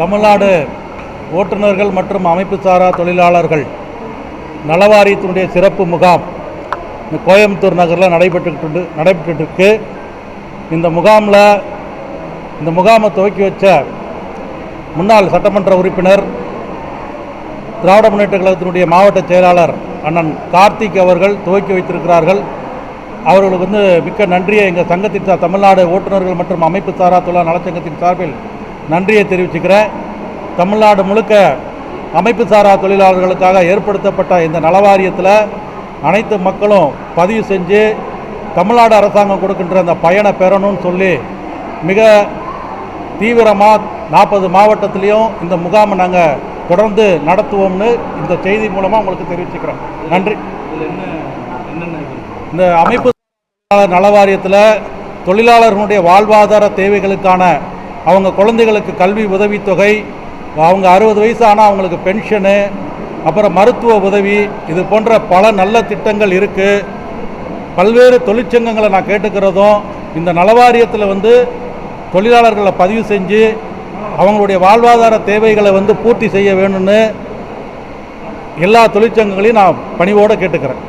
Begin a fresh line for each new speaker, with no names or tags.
தமிழ்நாடு ஓட்டுநர்கள் மற்றும் அமைப்பு சாரா தொழிலாளர்கள் நலவாரியத்தினுடைய சிறப்பு முகாம் இந்த கோயம்புத்தூர் நகரில் நடைபெற்றுக்கிட்டு நடைபெற்றுருக்கு இந்த முகாமில் இந்த முகாமை துவக்கி வச்ச முன்னாள் சட்டமன்ற உறுப்பினர் திராவிட முன்னேற்ற கழகத்தினுடைய மாவட்ட செயலாளர் அண்ணன் கார்த்திக் அவர்கள் துவக்கி வைத்திருக்கிறார்கள். அவர்களுக்கு வந்து மிக்க நன்றியை. எங்கள் சங்கத்தின் தமிழ்நாடு ஓட்டுநர்கள் மற்றும் அமைப்பு சாரா தொழிலாளர் நலச்சங்கத்தின் சார்பில் நன்றியை தெரிவிச்சுக்கிறேன். தமிழ்நாடு முழுக்க அமைப்பு சாரா தொழிலாளர்களுக்காக ஏற்படுத்தப்பட்ட இந்த நலவாரியத்தில் அனைத்து மக்களும் பதிவு செஞ்சு தமிழ்நாடு அரசாங்கம் கொடுக்கின்ற அந்த பயனை பெறணும்னு சொல்லி மிக தீவிரமாக நாற்பது மாவட்டத்திலையும் இந்த முகாமை நாங்கள் தொடர்ந்து நடத்துவோம்னு இந்த செய்தி மூலமாக உங்களுக்கு தெரிவிச்சுக்கிறோம். நன்றி. இந்த அமைப்பு தொழிலாளர் நல வாரியத்தில் தொழிலாளர்களுடைய வாழ்வாதார தேவைகளுக்கான அவங்க குழந்தைகளுக்கு கல்வி உதவித்தொகை அவங்க அறுபது வயசு ஆனால் அவங்களுக்கு பென்ஷனு அப்புறம் மருத்துவ உதவி இது போன்ற பல நல்ல திட்டங்கள் இருக்குது பல்வேறு தொழிற்சங்கங்களை நான் கேட்டுக்கிறதும் இந்த நலவாரியத்தில் வந்து தொழிலாளர்களை பதிவு செஞ்சு அவங்களுடைய வாழ்வாதார தேவைகளை வந்து பூர்த்தி செய்ய வேணும்னு எல்லா தொழிற்சங்கங்களையும் நான் பணிவோடு கேட்டுக்கிறேன்.